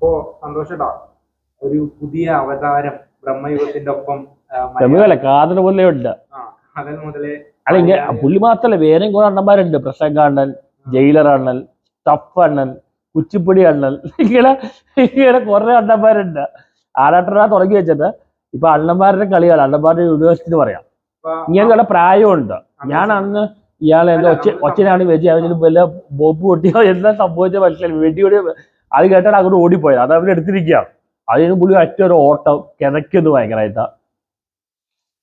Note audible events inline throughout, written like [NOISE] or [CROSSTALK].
അപ്പോ സന്തോഷട്ടാ ഒരു പുതിയ അവതാരം ബ്രഹ്മയുഗത്തിന്റെ ഒപ്പം കാതൽ പോലെ ഉണ്ട് മുതലേ അല്ല ഇങ്ങനെ പുള്ളി മാത്രല്ല വേറെയും കുറെ അണ്ണന്മാരുണ്ട്. പ്രസംഗ അണ്ണൻ ജയിലർ അണ്ണൻ ടഫ് അണ്ണൻ കുച്ചിപ്പൊടി അണ്ണൻ ഇങ്ങനെ ഇങ്ങനെ കുറെ അണ്ണന്മാരുണ്ട്. ആരാട്ടനാ തുടങ്ങി വെച്ചത്. ഇപ്പൊ അണ്ണന്മാരുടെ കളിയാണ് അണ്ണന്മാരുടെ യൂണിവേഴ്സിറ്റി എന്ന് പറയാം. ഇങ്ങനെയുള്ള പ്രായമുണ്ട്. ഞാൻ അന്ന് ഇയാളെ ഒച്ച ഒച്ചനാണ് വെച്ച്. അവന് വല്ല ബോബ് പൊട്ടിയോ എന്താ സംഭവിച്ച മനസ്സിലായി വെടിയോടി അത് കേട്ടാണ് അങ്ങോട്ട് ഓടിപ്പോയത് അത് അവർ എടുത്തിരിക്കുകയാണ് അതിന് പുള്ളി ഒറ്റ ഒരു ഓട്ടം കിതയ്ക്കുന്നു ഭയങ്കരമായിട്ട്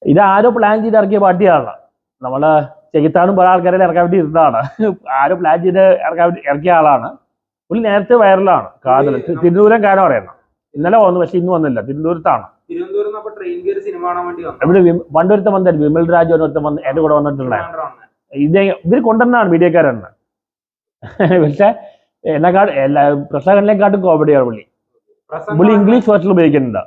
ഇത് ആരോ പ്ലാൻ ചെയ്ത് ഇറക്കിയ പാട്ടിയാണ് നമ്മൾ ചെകിത്താനും പല ആൾക്കാരെ ഇറക്കാൻ വേണ്ടി ഇരുന്നതാണ്. ആരോ പ്ലാൻ ചെയ്ത് ഇറക്കാൻ ഇറക്കിയ ആളാണ്. പുള്ളി നേരത്തെ വൈറലാണ്. കാതൽ തിരുവനന്തപുരം കാരണം പറയണം ഇന്നലെ വന്നു പക്ഷെ ഇന്ന് വന്നില്ല. തിരുവനന്തപുരത്താണ്. പണ്ടൊരുത്തം വന്നിട്ട് വിമൽ രാജ് ഒരുത്തം വന്ന് എന്റെ കൂടെ വന്നിട്ടുണ്ടായിരുന്നു. ഇത് ഇവർ കൊണ്ടുവന്നാണ് മീഡിയക്കാരെന്ന് പക്ഷെ എന്നെക്കാട് എല്ലാ കോമഡിയാണ് പുള്ളി. പുള്ളി ഇംഗ്ലീഷ് വേർഷൻ ഉപയോഗിക്കുന്നുണ്ട്.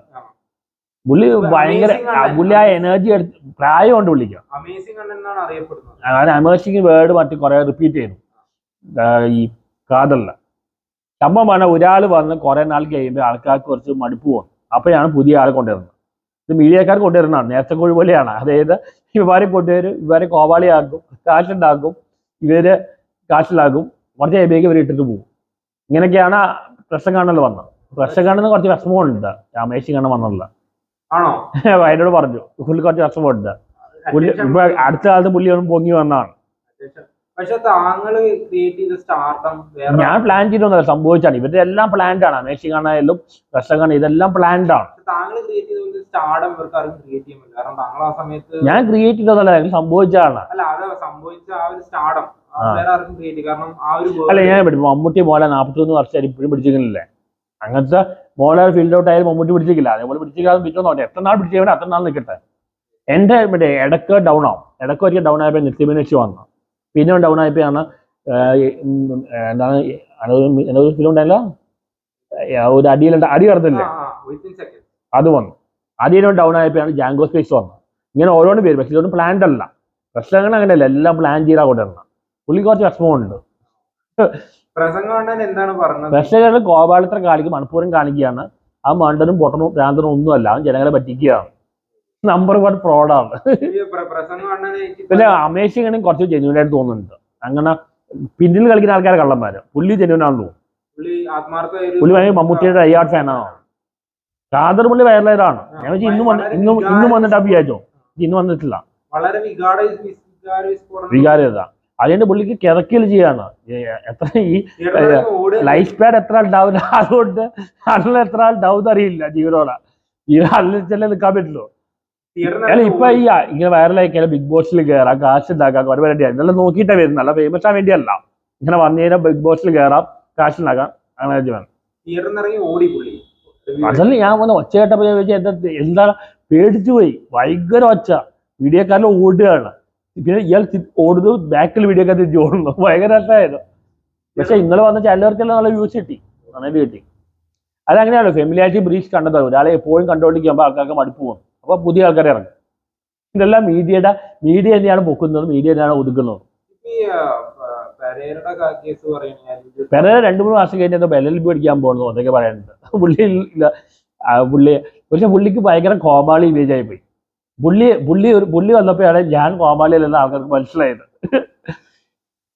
പുള്ളി ഭയങ്കര പുള്ളി ആ എനർജി എടുത്ത് പ്രായമുണ്ട് പുള്ളിക്ക്. അമേസിംഗ് എന്നാണ് അറിയപ്പെടുന്നത്. അങ്ങനെ അമേസിംഗ് വേർഡ് മറ്റു കുറെ റിപ്പീറ്റ് ചെയ്യുന്നു ഈ കാതലിന്. സംഭവം പറഞ്ഞാൽ ഒരാൾ വന്ന് കുറെ നാൾ കഴിയുമ്പോൾ ആൾക്കാർക്ക് കുറച്ച് മടുപ്പ് പോകും. അപ്പോഴാണ് പുതിയ ആൾ കൊണ്ടുവരുന്നത്. ഇത് മീഡിയക്കാർ കൊണ്ടുവരുന്നതാണ്. നേരത്തെ കോഴി പോലെയാണ്. അതായത് ഇവരെ കൊണ്ടുവരും ഇവരെ കോവാളിയാക്കും കാശുണ്ടാക്കും ഇവർ കാശിലാക്കും കുറച്ച് കഴിയുമ്പോഴേക്ക് ഇവർ ഇട്ടിട്ട് പോകും. ഇങ്ങനെയൊക്കെയാണ് പ്രശ്നം കാണുന്നത് വന്നത്. പ്രശ്നം കാണുന്ന കുറച്ച് വിഷമമുണ്ട് രാമേശി കാണാൻ വന്നതല്ല. ആണോ? [LAUGHS] അതിനോട് പറഞ്ഞു പുള്ളി കുറച്ച് വിഷമമുണ്ട് പുള്ളി ഇപ്പൊ അടുത്ത കാലത്ത് പുള്ളി ഒന്ന് പൊങ്ങി വന്നതാണ്. പക്ഷെ ക്രിയേറ്റ് ചെയ്ത സ്റ്റാർട്ടം ഞാൻ പ്ലാൻ ചെയ്തൊന്നല്ല സംഭവിച്ചാണ്. ഇവരുടെ എല്ലാം പ്ലാൻഡ് ആണ്. മേശി കാണായാലും റഷകാണ് ഇതെല്ലാം പ്ലാൻഡ് ആണ്. താങ്കൾ ക്രിയേറ്റ് ചെയ്ത സ്റ്റാർഡം ഇവർക്ക് ആരും ക്രിയേറ്റ് ചെയ്യാൻ പറ്റില്ല. കാരണം താങ്കൾ ആ സമയത്ത് ഞാൻ ക്രിയേറ്റ് ചെയ്തൊന്നല്ല സംഭവിച്ചാണ് അല്ല അത് സംഭവിച്ച ആ ഒരു സ്റ്റാർഡം ആ. വേറെ ആർക്കും ക്രിയേറ്റ് കാരണം ആ ഒരു അല്ല ഞാൻ മമ്മൂട്ടി മോലെ നാൽപ്പത്തൊന്ന് വർഷം ഇപ്പോഴും പിടിച്ചിരിക്കുന്നില്ലേ? അങ്ങനത്തെ മോലെ ഫീൽഡ് ഔട്ട് ആയാലും മമ്മൂട്ടി പിടിച്ചിരിക്കില്ല. അതേപോലെ പിടിച്ചിരിക്കാതെ പിടിച്ചോട്ടെ എത്ര നാൾ പിടിച്ചു അത്ര നാൾ നിൽക്കട്ടെ? എന്റെ മറ്റേ ഇടയ്ക്ക് ഡൗൺ ആവും. ഇടയ്ക്ക് ഒരിക്കൽ ഡൗൺ ആയപ്പോൾ നിത്യമീനക്ഷി വന്നു. പിന്നെ ഡൗൺ ആയപ്പോഴാണ് എന്താണ് ഒരു ഫിലിം ഉണ്ടായില്ല ഒരു അടിയിലുണ്ട് അടി കടത്തില്ലേ. അത് വന്നു. അടിയിൽ ഡൗൺ ആയപ്പോഴാണ് ജാങ്കോ സ്പേസ് വന്നത്. ഇങ്ങനെ ഓരോന്ന് പേര് പക്ഷെ ഇതൊന്നും പ്ലാൻഡ് അല്ല. പ്രശ്നങ്ങൾ അങ്ങനെയല്ല എല്ലാം പ്ലാൻ ചെയ്താൽ കൊണ്ടുവരണം പുള്ളി കുറച്ച് വിഷമമുണ്ട്. പ്രശ്നങ്ങൾ കോപാലത്തെ കാണിക്കും മണപ്പൂരം കാണിക്കുകയാണ്. ആ മണ്ടനും പൊട്ടനും പ്രാന്തനും ഒന്നുമല്ല അവൻ ജനങ്ങളെ പറ്റിക്കുകയാണ്. നമ്പർ വൺ ഫ്രോഡാണ് പിന്നെ അമേസിംഗ് ആണെങ്കിൽ കുറച്ച് ജെന്യൂൻ ആയിട്ട് തോന്നുന്നുണ്ട്. അങ്ങനെ പിന്നിൽ കളിക്കുന്ന ആൾക്കാരെ കള്ളന്മാര്. പുള്ളി ജെന്യൂൻ ആണെന്ന് തോന്നുന്നു. പുള്ളി ഭയങ്കര മമ്മൂട്ടിയുടെ അയ്യാട് ഫാനാണ് കാതർ പുള്ളി വയറലായതാണ് ഞാൻ വെച്ചാൽ ഇന്നും ഇന്നും ഇന്നും വന്നിട്ടാ വിചാരിച്ചോ? ഇന്ന് വന്നിട്ടില്ല. വളരെ വികാരത അതുകൊണ്ട് പുള്ളിക്ക് കിതക്കൽ ചെയ്യാണ് എത്ര ഈ ലൈഫ് പാഡ് എത്ര ഡൗട്ട് അതുകൊണ്ട് അല്ല എത്ര ഡൗട്ട് അറിയില്ല ജീവനോടെ. ജീവൻ ചെല്ലേ നിൽക്കാൻ പറ്റുള്ളൂ അല്ല ഇപ്പൊ ഈ ഇങ്ങനെ വൈറലായി ബിഗ് ബോസിൽ കയറാം കാശ് ഉണ്ടാക്കാം കുറെ പേരുടെ ഇതെല്ലാം നോക്കിയിട്ടാ വരുന്നത്. നല്ല ഫേമസ് ആവാൻ വേണ്ടിയല്ല. ഇങ്ങനെ വന്നു കഴിഞ്ഞാൽ ബിഗ് ബോസിൽ കയറാം കാശ് ഉണ്ടാക്കാം അങ്ങനെ പുള്ളി. അതല്ല ഞാൻ വന്ന് ഒച്ച കേട്ടപ്പോ ചോദിച്ചാൽ എന്താ പേടിച്ചു പോയി. ഭയങ്കര ഒച്ച. വീഡിയോക്കാരിൽ ഓടുകയാണ്. പിന്നെ ഇയാൾ ഓടുന്നു ബാക്കിൽ വീഡിയോക്കാർ തിരിച്ച് ഓടുന്നു. ഭയങ്കര രസമായിരുന്നു. പക്ഷെ ഇന്നലെ വന്ന ചിലവർക്കെല്ലാം നല്ല വ്യൂസ് കിട്ടി. നന്നായിട്ട് കിട്ടി. അതങ്ങനെയാണല്ലോ ഫെമിലിയാരിറ്റി ബ്രീച്ച് കണ്ടത്. ഒരാളെ എപ്പോഴും കണ്ടുകൊണ്ടിരിക്കുമ്പോൾ ആൾക്കാർക്ക് മടുപ്പ് പോകും. അപ്പൊ പുതിയ ആൾക്കാരെ ഇറങ്ങും. ഇതെല്ലാം മീഡിയയുടെ മീഡിയ തന്നെയാണ് പൊക്കുന്നത് മീഡിയ തന്നെയാണ് ഒതുക്കുന്നത്. പെരേര രണ്ടു മൂന്ന് മാസം കഴിഞ്ഞാൽ ബെല്ലൽ പഠിക്കാൻ പോകുന്നു അതൊക്കെ പറയുന്നുണ്ട്. പുള്ളി ഇല്ല പുള്ളി പക്ഷെ പുള്ളിക്ക് ഭയങ്കര കോമാളി ഇമേജ് ആയി പോയി. പുള്ളി പുള്ളി ഒരു പുള്ളി വന്നപ്പോഴാണ് ഞാൻ കോമാളിയല്ലെന്ന് ആൾക്കാർക്ക് മനസ്സിലായത്.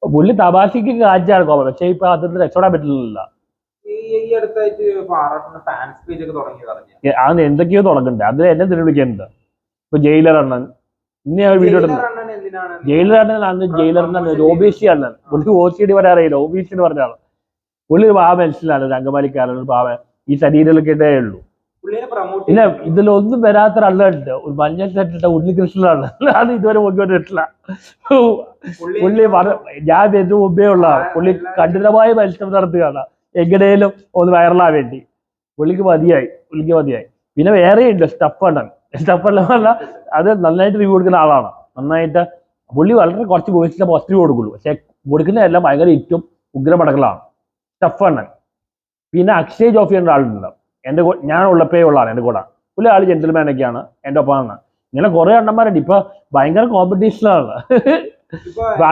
പുള്ളി തപാശിക്ക് കാഴ്ചയാണ് കോമാളി പക്ഷെ ഇപ്പൊ അതിന് രക്ഷപ്പെടാൻ പറ്റുന്നില്ല അത് എന്തൊക്കെയോ തുടങ്ങുന്നുണ്ട്. അത് എന്നെ തിരുവിളിക്കുന്നുണ്ട് ഇപ്പൊ ജയിലർ അണ്ണൻ. ഇന്ന് ഞാൻ വീഡിയോ അണ്ണൻ ജയിലർ അണ്ണൻ ജയിലർ ഒ ബി അണ്ണൻ. പുള്ളിക്ക് ഒ സി ഡി പറയാറില്ല ഒബിസി എന്ന് പറഞ്ഞാണ് പുള്ളി ഒരു പാവ മനസ്സിലാണ് ഒരു അങ്കമാലിക്കാരൻ ഒരു പാവ. ഈ ശരീരത്തിലൊക്കെ ഉള്ളൂ. ഇല്ല ഇതിലൊന്നും വരാത്ത ഒരാളുണ്ട് ഒരു മഞ്ഞൾ തട്ടിട്ട ഉണ്ണികൃഷ്ണനാണ് അത് ഇതുവരെ നോക്കിയിട്ടില്ല പുള്ളി ഞാൻ വരുന്ന മുമ്പേ ഉള്ള പുള്ളി കഠിനമായ മത്സരം നടത്തുകയാണ്. എങ്ങനെയും ഒന്ന് വൈറലാൻ വേണ്ടി പുള്ളിക്ക് മതിയായി പുള്ളിക്ക് മതിയായി. പിന്നെ വേറെയുണ്ട് സ്റ്റഫ് അണ്ണൻ സ്റ്റഫ് അണ്ണൻ പറഞ്ഞാൽ അത് നന്നായിട്ട് റിവ്യൂ കൊടുക്കുന്ന ആളാണ്. നന്നായിട്ട് പുള്ളി വളരെ കുറച്ച് വോയിസിന്റെ പോസിറ്റീവ് കൊടുക്കുള്ളൂ. പക്ഷെ കൊടുക്കുന്ന എല്ലാം ഭയങ്കര ഏറ്റവും ഉഗ്രമടക്കലാണ് സ്റ്റഫ് അണ്ണൻ പിന്നെ അക്ഷയ് ജോഫി എന്ന ആളുണ്ട് എന്റെ ഞാൻ ഉള്ളപ്പേ ഉള്ളതാണ് എന്റെ കൂടെ. പുള്ളി ആൾ ജെന്റിൽമാൻ ഒക്കെയാണ് എന്റെ ഒപ്പമാണ്. ഇങ്ങനെ കുറെ അണ്ണന്മാരുണ്ട്. ഇപ്പൊ ഭയങ്കര കോമ്പറ്റീഷനാണ്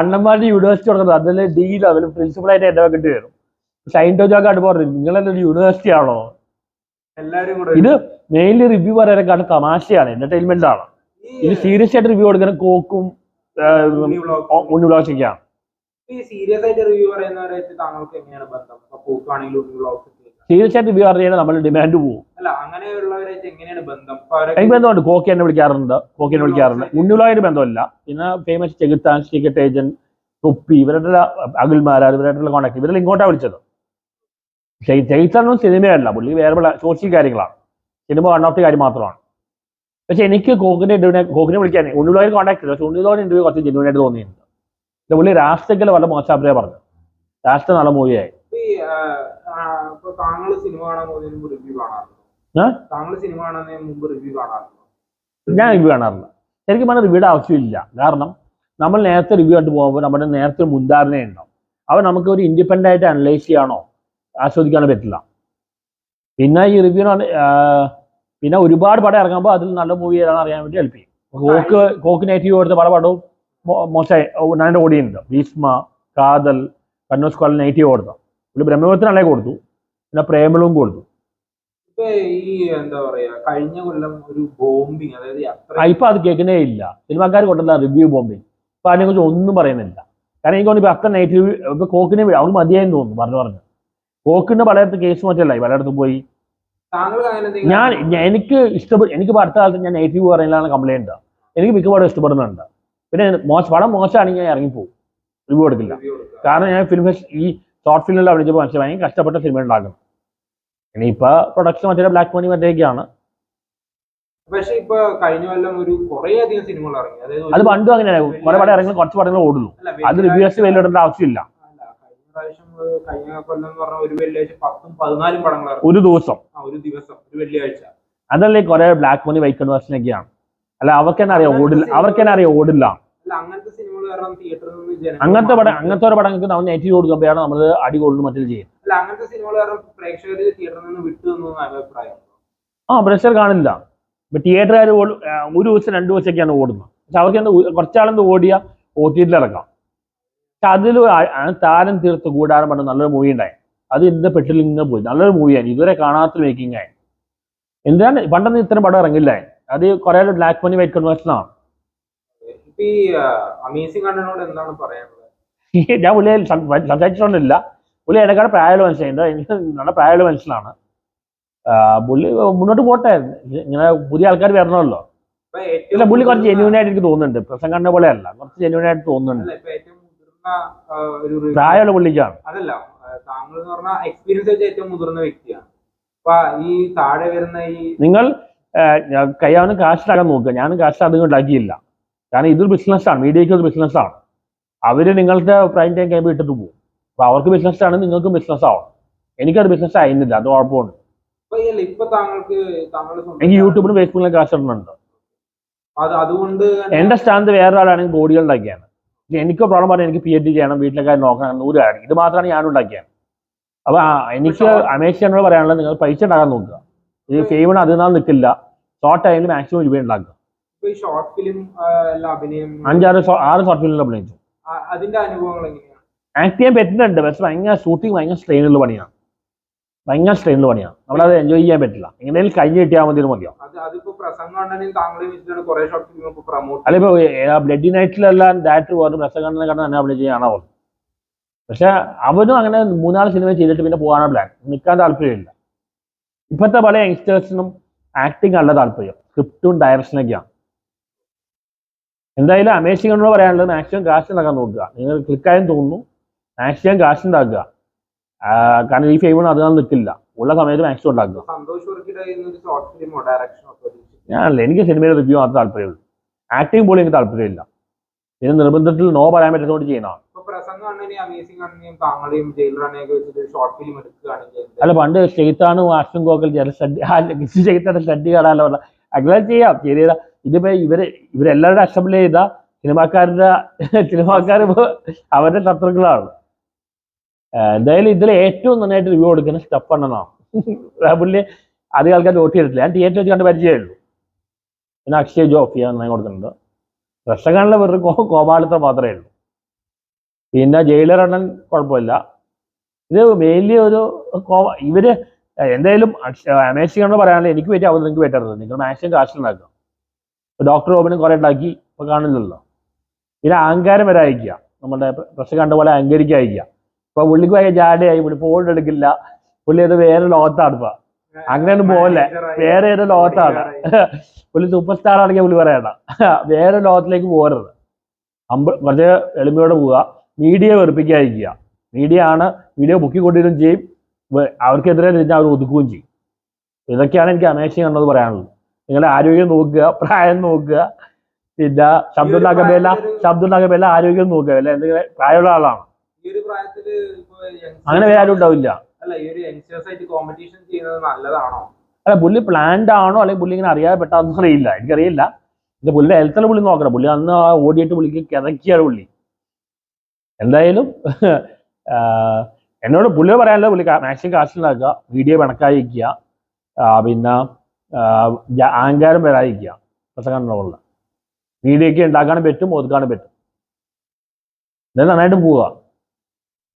അണ്ണന്മാരുടെ യൂണിവേഴ്സിറ്റി തുടങ്ങുന്നത്. അതിൽ ഡി ലെവലും പ്രിൻസിപ്പളായിട്ട് എന്റെ വെക്കേണ്ടി വരും. സൈന്റോ ജോക്കായിട്ട് പറഞ്ഞു ഒരു യൂണിവേഴ്സിറ്റി ആണോ? എല്ലാവരും കൂടെ ഇത് മെയിൻലി റിവ്യൂ പറയാനേക്കാളും തമാശയാണ് എന്റർടൈൻമെന്റ് ആണ്. ഇത് സീരിയസ് ആയിട്ട് റിവ്യൂ കൊടുക്കുന്ന കോക്കും ഉണ്ണി ബ്ലോഗ്സൊക്കെയാണ് സീരിയസ് ആയിട്ട് റിവ്യൂ പറയുന്നവരായിട്ട് താങ്കൾക്ക് എങ്ങനെയാണ് ബന്ധം? ഉണ്ണി റിവ്യൂ നമ്മൾ ഡിമാൻഡ് പോകും എനിക്ക് ബന്ധമുണ്ട്. കോക്കി എന്നെ വിളിക്കാറുണ്ട്. കോക്കി എന്നെ വിളിക്കാറുണ്ട്. ഉണ്ണിബ്ലോഗിന് ബന്ധമില്ല. പിന്നെ ഫേമസ് ചെകുത്താൻ ടിക്കറ്റ് ഏജന്റ് തൊപ്പി ഇവരുടെ അഖിൽമാരാർ ഇവരുടെ കോണ്ടാക്ട് ഇവരെല്ലാം ഇങ്ങോട്ടാണ് വിളിച്ചത്. ചെകുത്താനൊന്നും സിനിമയല്ല പുള്ളി വേറെ സോഷ്യൽ കാര്യങ്ങളാണ്. സിനിമ ദി കാര്യം മാത്രമാണ്. പക്ഷെ എനിക്ക് കോക്കിനെ ഇന്റർവ്യൂ കോക്കിനെ വിളിക്കാൻ ഉണ്ണിലോയിൽ കോൺടാക്ട് ചെയ്തു. പക്ഷെ ഉണ്ണിലോയിൽ ഇന്റർവ്യൂ കുറച്ച് ജെന്യൂൻ ആയിട്ട് തോന്നിയിട്ടുണ്ട്. പക്ഷെ പുള്ളി രാഷ്ട്രീയത്തിൽ വളരെ മോശം പറഞ്ഞു. രാഷ്ട്രീയ നല്ല മൂവിയായി. ഞാൻ റിവ്യൂ കാണാറില്ല. ശരിക്കും പറഞ്ഞാൽ റിവ്യൂടെ ആവശ്യമില്ല. കാരണം നമ്മൾ നേരത്തെ റിവ്യൂ ആയിട്ട് പോകുമ്പോൾ നമ്മുടെ നേരത്തെ ഒരു മുൻധാരണ ഉണ്ടാവും അവ നമുക്ക് ഒരു ഇൻഡിപെൻഡന്റ് ആയിട്ട് അനലൈസ് ചെയ്യാനോ ആസ്വദിക്കാനോ പറ്റില്ല. പിന്നെ ഈ റിവ്യൂ പിന്നെ ഒരുപാട് പടം ഇറങ്ങുമ്പോൾ അതിൽ നല്ല മൂവി ഏതാണെന്ന് അറിയാൻ വേണ്ടി ഹെൽപ്പ് ചെയ്യും. കോക്ക് കോക്ക് നെഗറ്റീവ് കൊടുത്ത പല പടവും മോശമായി ഞാൻ ഓടിയുണ്ട്. ഭീഷ്മ കാതൽ കണ്ണൂർ സ്ക്വാളിൽ നെഗറ്റീവ് കൊടുത്തു. പുള്ളി ബ്രഹ്മപുരത്തിനല്ലേ കൊടുത്തു. പിന്നെ പ്രേമളും കൊടുത്തു. ഇപ്പൊ ഈ എന്താ പറയാ കഴിഞ്ഞ കൊല്ലം ഒരു ബോംബിങ് അതായത് ഇപ്പൊ അത് കേൾക്കുന്നേ ഇല്ല. സിനിമാക്കാർ കൊണ്ടല്ല റിവ്യൂ ബോംബിങ്. ഇപ്പൊ അതിനെ കുറിച്ച് ഒന്നും പറയുന്നില്ല. കാരണം എനിക്ക് തോന്നുന്നു ഇപ്പൊ അത്ര നെഗറ്റീവ് ഇപ്പൊ കോക്കിനെ അവന് മതിയായെന്ന് തോന്നുന്നു പറഞ്ഞു പറഞ്ഞു. കോക്കിന്റെ പലയിടത്ത് കേസ് മാറ്റല്ല? പലയിടത്തും പോയി. ഞാൻ എനിക്ക് ഇഷ്ടപ്പെട്ട എനിക്ക് അടുത്ത കാലത്ത് ഞാൻ നെഗറ്റീവ് പറയുന്നതാണ് കംപ്ലൈന്റ് എനിക്ക് മിക്കവാറും ഇഷ്ടപ്പെടുന്നുണ്ട്. പിന്നെ മോശം പടം മോശമാണെങ്കിൽ ഞാൻ ഇറങ്ങിപ്പോവും. റിവ്യൂ എടുക്കില്ല. കാരണം ഞാൻ ഫിലിം ഫെസ്റ്റ് ഈ ഷോർട്ട് ഫിലിമിൽ അഭിനയിച്ചപ്പോൾ മനസ്സിലായി. കഷ്ടപ്പെട്ട സിനിമ ഉണ്ടാക്കണം. ഇനിയിപ്പോ പ്രൊഡക്ഷൻ മറ്റേ ബ്ലാക്ക് മണി മറ്റേക്കാണ് പക്ഷേ ഇപ്പൊ കഴിഞ്ഞ കൊല്ലം ഒരു കുറേ അധികം സിനിമകൾ ഇറങ്ങി. അതായത് അത് പണ്ടും അങ്ങനെയാണ് കുറെ പടം ഇറങ്ങി കുറച്ച് പടങ്ങൾ ഓടുള്ളൂ അത് റിവ്യൂസ് വലിയിടേണ്ട ആവശ്യമില്ല. പ്രാവശ്യം ഏഹ്, കഴിഞ്ഞ കൊല്ലം എന്ന് പറഞ്ഞ ഒരു വെള്ളിയാഴ്ച പത്തും പതിനാലും പടങ്ങൾ ഇറങ്ങി ഒരു ദിവസം. ഒരു ദിവസം. ഒരു വെള്ളിയാഴ്ച. അതല്ലേ കുറെ ബ്ലാക്ക് മണി വൈറ്റ് കൺവേർഷനൊക്കെയാണ് അല്ല അവർക്ക് തന്നെ അറിയാം ഓടില്ല അവർക്ക് തന്നെ അറിയാം ഓടില്ല. അങ്ങനത്തെ പടം അങ്ങനത്തെ ഒരു പടങ്ങൾക്ക് നമ്മൾ നെറ്റ് കൊടുക്കുമ്പോഴാണ് നമ്മൾ അടി കൊള്ളും മറ്റേ ചെയ്യും അല്ല അങ്ങനത്തെ സിനിമകൾ കാരണം പ്രേക്ഷകർ തിയേറ്ററിൽ നിന്ന് വിട്ടു അഭിപ്രായം. ആ പ്രഷർ കാണില്ല. ഇപ്പൊ തിയേറ്ററുകാർ ഒരു ദിവസം രണ്ട് ദിവസമൊക്കെയാണ് ഓടുന്നത്. പക്ഷെ അവർക്ക് എന്താ കുറച്ചാളെന്ത് ഓടിയാ? ഒ ടി ടിയിൽ ഇറക്കാം. പക്ഷെ അതിൽ താരം തീർത്ത് കൂടാരം പറഞ്ഞ നല്ലൊരു മൂവി ഉണ്ടായി. അത് ഇതിന്റെ പെട്ടിൽ ഇങ്ങനെ പോയി. നല്ലൊരു മൂവിയാണ് ഇതുവരെ കാണാത്ത മേക്കിംഗ് ആയി. എന്തിനാണ്? പണ്ടൊന്നും ഇത്തരം പടം ഇറങ്ങില്ല. അത് കുറെ ബ്ലാക്ക് മണി വൈറ്റ് പറയാനുള്ളത്? [LAUGHS] ഞാൻ പുള്ളിയെ സംസാരിച്ചിട്ടൊന്നുമില്ല. പുള്ളി എന്നെക്കാട് പ്രായമുള്ള മനുഷ്യനുണ്ട് എനിക്ക് നല്ല പ്രായമുള്ള മനുഷ്യനാണ്. പുള്ളി മുന്നോട്ട് പോട്ടെ. ഇങ്ങനെ പുതിയ ആൾക്കാർ വരണമല്ലോ. ഇല്ല പുള്ളി കുറച്ച് ജെന്യൂൻ ആയിട്ട് എനിക്ക് തോന്നുന്നുണ്ട്. പ്രസംഗ പോലെ അല്ല. കുറച്ച് ജെന്യൂൻ ആയിട്ട് തോന്നുന്നുണ്ട്. പ്രായമുള്ള പുള്ളിക്കാണ്. അതല്ല താങ്കൾ എന്ന് പറഞ്ഞാൽ എക്സ്പീരിയൻസ് വെച്ച് ഏറ്റവും മുതിർന്ന വ്യക്തിയാണ്. അപ്പൊ ഈ താഴെ വരുന്ന ഈ നിങ്ങൾ കയ്യാവുന്ന കാശിലാക്കാൻ നോക്കുക. ഞാൻ കാശ് അധികം ഉണ്ടാക്കിയില്ല. കാരണം ഇതൊരു ബിസിനസ്സാണ് മീഡിയയ്ക്ക് ഒരു ബിസിനസ്സാണ് അവർ നിങ്ങളുടെ പ്രൈം ടൈം കഴിയുമ്പോൾ ഇട്ടിട്ട് പോകും. അപ്പൊ അവർക്ക് ബിസിനസ് ആണ് നിങ്ങൾക്കും ബിസിനസ് ആവണം. എനിക്കത് ബിസിനസ് ആയിരുന്നില്ല. അത് കുഴപ്പമുണ്ട് എനിക്ക് യൂട്യൂബിലും ഫേസ്ബുക്കിലും കാശ് ഇടുന്നുണ്ട്. എന്റെ സ്ഥാനത്ത് വേറെ ഒരാളാണെങ്കിൽ പക്ഷെ എനിക്ക് പ്രോബ്ലം പറഞ്ഞാൽ എനിക്ക് പി എച്ച് ഡി ചെയ്യണം വീട്ടിലെ കാര്യം നോക്കണം നൂറ് കാര്യം ഇത് മാത്രമാണ് ഞാൻ ഉണ്ടാക്കിയത്. അപ്പൊ എനിക്ക് അമേരിക്കനോട് പറയാനുള്ളത് നിങ്ങൾ പൈസ ഉണ്ടാക്കാൻ നോക്കുക. ഈ ഫെയിമിന് അതിൽ നാൾ നിൽക്കില്ല. ഷോർട്ട് ടൈമിൽ മാക്സിമം രൂപ ഉണ്ടാക്കുക. അഞ്ചാറ് ആറ് ഷോർട്ട് ഫിലിമിൽ അഭിനയിച്ചു. ആക്ട് ചെയ്യാൻ പറ്റുന്നുണ്ട്. പക്ഷെ ഭയങ്കര ഷൂട്ടിങ് ഭയങ്കര സ്ട്രെയിനുള്ള പണിയാണ്. ഭയങ്കര സ്ട്രെയിൻ പണിയാണ് അത് എൻജോയ് ചെയ്യാൻ പറ്റില്ല. എങ്ങനെയും കഴിഞ്ഞ് കിട്ടിയാൽ മതി മതിയോ? അല്ല ഇപ്പൊ ബ്ലഡി നൈറ്റിലെല്ലാം ഡയറക്ടർ വേറെ പ്രസംഗം കണ്ട് തന്നെ ചെയ്യാനാ പറഞ്ഞു പക്ഷെ അവനും അങ്ങനെ മൂന്നാൽ സിനിമ ചെയ്തിട്ട് പിന്നെ പോകാനാണ് പ്ലാൻ നിൽക്കാൻ താല്പര്യമില്ല. ഇപ്പോഴത്തെ പല യങ്സ്റ്റേഴ്സിനും ആക്ടിങ് അല്ല താല്പര്യം. സ്ക്രിപ്റ്റും ഡയറക്ഷനൊക്കെയാണ് എന്തായാലും അമേസിംഗ് എന്നോട് പറയാനുള്ളത് മാക്സിമം കാശ് ഉണ്ടാക്കാൻ നോക്കുക. നിങ്ങൾ ക്ലിക്കായെന്ന് തോന്നുന്നു. മാക്സിമം കാശ് ഉണ്ടാക്കുക. കാരണം ഈ ഫേവർ അതിനാൽ നിൽക്കില്ല. ഉള്ള സമയത്ത് മാക്സിമം ഉണ്ടാക്കുക. ഞാനല്ല എനിക്ക് സിനിമയുടെ റിവ്യൂ മാത്രമേ താല്പര്യമുള്ളൂ ആക്ടിങ് പോലും എനിക്ക് താല്പര്യമില്ല പിന്നെ നിർബന്ധത്തിൽ നോ പറയാൻ പറ്റുന്നതുകൊണ്ട് ഫിലിം എടുക്കുകയാണെങ്കിൽ അല്ല പണ്ട് ഷെയ്ത്താനും സ്റ്റഡി ഷെയ്ത്താന്റെ സ്റ്റഡി കാണാനല്ല പറഞ്ഞ അങ്ങനെ ചെയ്യാം. ചെയ്ത ഇതിപ്പോ ഇവർ ഇവരെല്ലാവരും അസംബ്ലി ചെയ്ത സിനിമാക്കാരുടെ സിനിമാക്കാർ അവരുടെ ശത്രുക്കളാണ്. എന്തായാലും ഇതിൽ ഏറ്റവും നന്നായിട്ട് റിവ്യൂ കൊടുക്കുന്ന സ്റ്റെപ്പ് എണ്ണനാണ് [LAUGHS] പുള്ളി അധികം ആൾക്കാർ നോട്ട് ചെയ്തിട്ടില്ല. ഞാൻ തിയേറ്റർ വെച്ച് കണ്ട് പരിചയമേ ഉള്ളൂ. പിന്നെ അക്ഷയ് ഞാൻ നന്നായി കൊടുത്തിട്ടുണ്ട്. രക്ഷകാണിലെ വെറും കോ- കോമാളിത്തം മാത്രമേ ഉള്ളൂ. പിന്നെ ജയിലർ എണ്ണൻ കുഴപ്പമില്ല. ഇത് മെയിൻലി ഒരു കോ- ഇവർ എന്തായാലും ആണെന്ന് പറയാനുള്ള എനിക്ക് പറ്റി അവർ നിങ്ങൾക്ക് പറ്റരുത് നിങ്ങൾ മാക്സിമം കാശ് ഉണ്ടാക്കുക ഇപ്പൊ ഡോക്ടർ റോബിനും കുറെ ഉണ്ടാക്കി ഇപ്പൊ കാണില്ലല്ലോ പിന്നെ അഹങ്കാരം വരെ അയക്കുക നമ്മുടെ പ്രശ്നം കണ്ട പോലെ അഹങ്കരിക്കാതിരിക്കുക ഇപ്പൊ പുള്ളിക്ക് ഭയങ്കര ജാടയായി പുള്ളി ഫോൺ എടുക്കില്ല. പുള്ളി അത് വേറെ ലോകത്താണ് ഇപ്പൊ. അങ്ങനെയാണ് പോകല്ലേ വേറെ ഏതോ ലോകത്താണ്. പുള്ളി സൂപ്പർ സ്റ്റാർ ആണെങ്കിൽ പുള്ളി പറയണ വേറെ ലോകത്തിലേക്ക് പോരുത് അമ്പ കുറച്ച് എളിമയോടെ പോവുക. മീഡിയ വെറുപ്പിക്കാതിരിക്കുക. മീഡിയ ആണ് മീഡിയ ബുക്കി കൊണ്ടുവരും ചെയ്യും അവർക്കെതിരെ തിരിഞ്ഞാൽ അവർ ഒതുക്കുകയും ചെയ്യും. ഇതൊക്കെയാണ് എനിക്ക് അമേസിംഗ് കണ്ടത് പറയാനുള്ളത്. നിങ്ങളുടെ ആരോഗ്യം നോക്കുക പ്രായം നോക്കുക. പിന്നെ ശബ്ദം ഉണ്ടാക്കുമ്പോൾ ശബ്ദം ഉണ്ടാക്കുമ്പോൾ ആരോഗ്യം നോക്കുക. അല്ലെ? എന്തെങ്കിലും പ്രായമുള്ള ആളാണ്. അങ്ങനെ ആരും ഉണ്ടാവില്ല. അല്ല പുള്ളി പ്ലാൻഡ് ആണോ? അല്ലെങ്കിൽ പുള്ളി ഇങ്ങനെ അറിയാതെ പെട്ടാന്ന് അറിയില്ല. എനിക്കറിയില്ല. എന്റെ പുള്ളിയുടെ ഹെൽത്തിലെ പുള്ളി നോക്കണം. പുള്ളി അന്ന് ആ ഓടിയിട്ട് പുള്ളിക്ക് കിതക്കിയാണ് പുള്ളി. എന്തായാലും എന്നോട് പുള്ളി പറയാനല്ലോ പുള്ളി മാക്സിമം കാശുണ്ടാക്കുക വീഡിയോ പിണക്കാതിരിക്കുക ആ, പിന്നെ ആങ്കാരം വരാതിരിക്കുക. പ്രസംഗമുള്ള വീഡിയോ ഒക്കെ ഉണ്ടാക്കാനും പറ്റും ഒതുക്കാനും പറ്റും. ഇത് നന്നായിട്ട് പോവുക